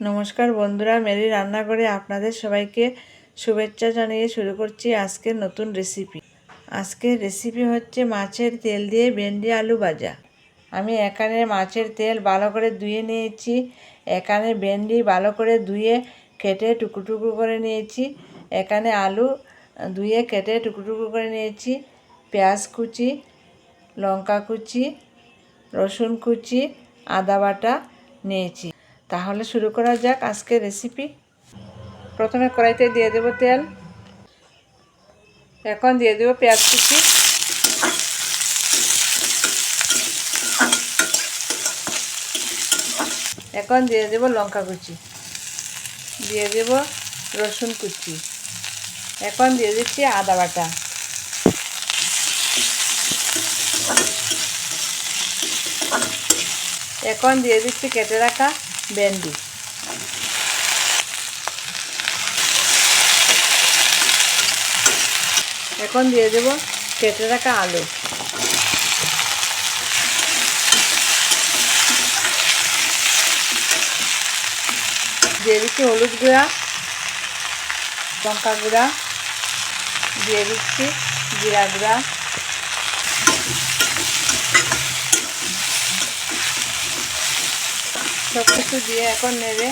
নমস্কার বন্ধুরা মেরি রান্নাঘরে। আপনাদের সবাইকে শুভেচ্ছা জানিয়ে শুরু করছি আজকের নতুন রেসিপি আজকের রেসিপি হচ্ছে মাছের তেল দিয়ে ভেন্ডি আলু ভাজা। আমি এখানে মাছের তেল ভালো করে ধুয়ে নিয়েছি। এখানে ভেন্ডি ভালো করে ধুয়ে কেটে টুকরো টুকরো করে নিয়েছি। এখানে আলু ধুয়ে কেটে টুকরো টুকরো করে নিয়েছি। পেঁয়াজ কুচি, লঙ্কা কুচি, রসুন কুচি, আদা বাটা নিয়েছি। তাহলে শুরু করা যাক আজকের রেসিপি প্রথমে কড়াইতে দিয়ে দেবো তেল। এখন দিয়ে দেবো পেঁয়াজ কুচি। এখন দিয়ে দেবো লঙ্কা কুচি। দিয়ে দেব রসুন কুচি। এখন দিয়ে দিচ্ছি আদা বাটা। এখন দিয়ে দিচ্ছি কেটে রাখা ভেন্ডি। এখন দিয়ে দেব কেটে রাখা আলু। দিয়ে দিচ্ছি হলুদ গুঁড়া, লঙ্কা গুঁড়া, দিয়ে দিচ্ছি জিরা গুঁড়া সব কিছু দিয়ে এখন নেড়ে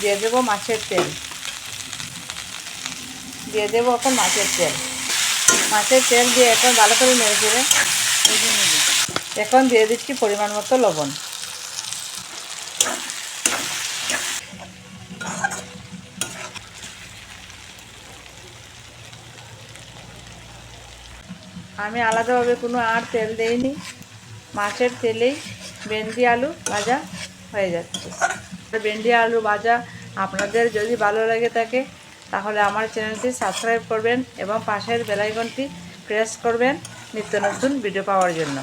দিয়ে দেবো মাছের তেল। দিয়ে দেবো এখন মাছের তেল। মাছের তেল দিয়ে এখন ভালো করে নেড়ে ফেলে এখন দিয়ে দিচ্ছি পরিমাণ মতো লবণ। আমি আলাদাভাবে কোনো আর তেল দেইনি। মাছের তেলেই ভেন্ডি আলু ভাজা হয়ে যাচ্ছে। ভেন্ডি, আলু ভাজা আপনাদের যদি ভালো লাগে থাকে, তাহলে আমার চ্যানেলটি সাবস্ক্রাইব করবেন এবং পাশের বেলাইকনটি প্রেস করবেন নিত্য নতুন ভিডিও পাওয়ার জন্য।